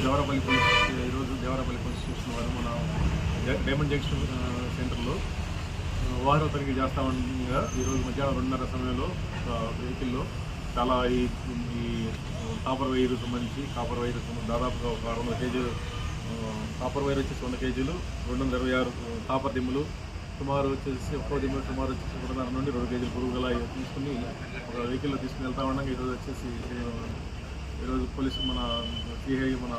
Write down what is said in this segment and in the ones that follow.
Devarapalli police ఈరోజు Devarapalli police station వారు మన డైమండ్ జంక్షన్ సెంటర్లో వాహన తనిఖీ చేస్తా ఉండగా ఈరోజు మధ్యాహ్నం రెండున్నర సమయంలో వెహికల్లో చాలా ఈ ఈ కాపర్ వైర్ సంబంధించి కాపర్ వైర్ సంబంధించి దాదాపుగా ఒక అరవై కేజీలు కాపర్ వైర్ వచ్చేసి వంద కేజీలు రెండు వందల ఇరవై ఆరు కాపర్ దిమ్ములు సుమారు వచ్చేసి ఒక్కో దిమ్మ సుమారు వచ్చేసి ఒకటిన్నర నుండి రెండు కేజీలు పురుగు గల తీసుకుని ఒక వెహికల్లో తీసుకుని వెళ్తా ఉండగా ఈరోజు వచ్చేసి ఈరోజు పోలీసు మన సిఐ మన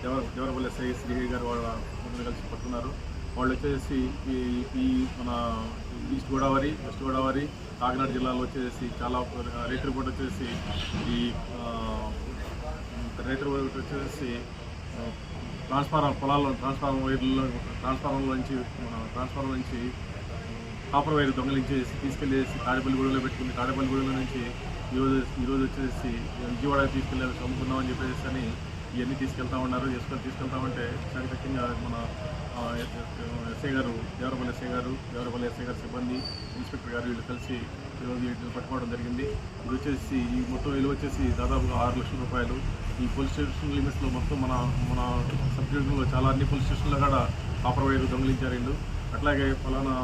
దేవర దేవరపల్లి ఎస్ఐ శ్రీహరి గారు వాళ్ళ ముందు కలిసి పట్టుకున్నారు వాళ్ళు వచ్చేసి ఈ ఈ మన ఈస్ట్ గోదావరి వెస్ట్ గోదావరి కాకినాడ జిల్లాలో వచ్చేసి చాలా రేట్ రిపోర్ట్ వచ్చేసి ఈ రేట్ రిపోర్ట్ వచ్చేసి ట్రాన్స్ఫార్మర్ పొలాల్లో ట్రాన్స్ఫార్మర్ వైర్లలో ట్రాన్స్ఫార్మర్ల నుంచి మన ట్రాన్స్ఫార్మర్ నుంచి కాపర్ వైర్ దొంగలించేసి తీసుకెళ్ళేసి తాడేపల్లిగూడలో పెట్టుకుని తాడేపల్లిగూడలో నుంచి ఈరోజు ఈరోజు వచ్చేసి విజయవాడ తీసుకెళ్ళి అని చెప్పేసి అని ఇవన్నీ తీసుకెళ్తా ఉన్నారు. చేసుకొని తీసుకెళ్తామంటే చాకచక్యంగా మన ఎస్ఐ గారు దేవరపల్లి ఎస్ఐ గారు దేవరపల్లి ఎస్ఐ గారు సిబ్బంది ఇన్స్పెక్టర్ గారు వీళ్ళు కలిసి ఈరోజు వీటిని పట్టుకోవడం జరిగింది. ఇది వచ్చేసి ఈ మొత్తం విలువ వచ్చేసి దాదాపుగా ఆరు లక్షల రూపాయలు. ఈ పోలీస్ స్టేషన్ లిమిట్స్లో మొత్తం మన మన సబ్ డివిజన్లో చాలా అన్ని పోలీస్ స్టేషన్లో కూడా కాపర్ వైర్ దొంగిలించారు వీళ్ళు. అట్లాగే ఫలానా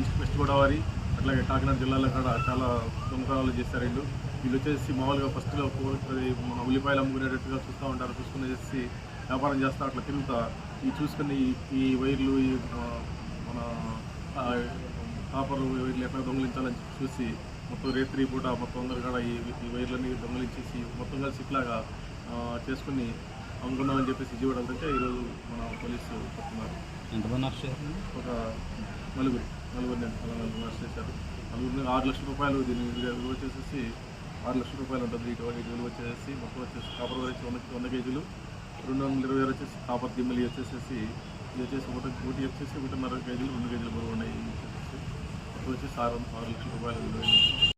ఈస్ట్ వెస్ట్ గోదావరి అట్లాగే కాకినాడ జిల్లాలో కూడా చాలా దొంగతనాలు చేశారు వీళ్ళు. వీళ్ళు వచ్చేసి మామూలుగా ఫస్ట్లో మన ఉల్లిపాయలు అమ్ముకునేటట్టుగా చూస్తూ ఉంటారు చూసుకునేసి వ్యాపారం చేస్తా అట్లా తిరుగుతా. ఈ చూసుకుని ఈ- ఈ వైర్లు ఈ మన కాపర్లు వైర్లు ఎట్లా దొంగలించాలని చూసి మొత్తం రేత్రి పూట మొత్తం అందరు కూడా ఈ ఈ వైర్లన్నీ దొంగలించేసి మొత్తం కలిసి ఇట్లాగా చేసుకుని అమ్ముకున్నామని చెప్పేసి విజయవాడ వెళ్తుంటే ఈరోజు మన పోలీసు పట్టుకున్నారు ఎంతమంది ఒక నలుగురు. నలుగురిని నలుగురిని అరెస్ట్ చేశారు. నలుగురిని ఆరు లక్షల రూపాయలు దీని విలువ వచ్చేసి ఆరు లక్షల రూపాయలు ఉంటుంది. ఇటు ఇటు విలువ వచ్చేసి మొత్తం వచ్చేసి కాపర్ వచ్చి వంద వంద కేజీలు. రెండు వందల ఇరవై ఆరు వచ్చేసి కాపర్ దిమ్మలి వచ్చేసేసి ఇది వచ్చేసి ఒకటి ఒకటి వచ్చేసి ఒకటిన్నర కేజీలు రెండు కేజీలు బరువు ఉన్నాయి. వచ్చేసి మొత్తం వచ్చేసి ఆరు ఆరు లక్షల రూపాయలు విలువ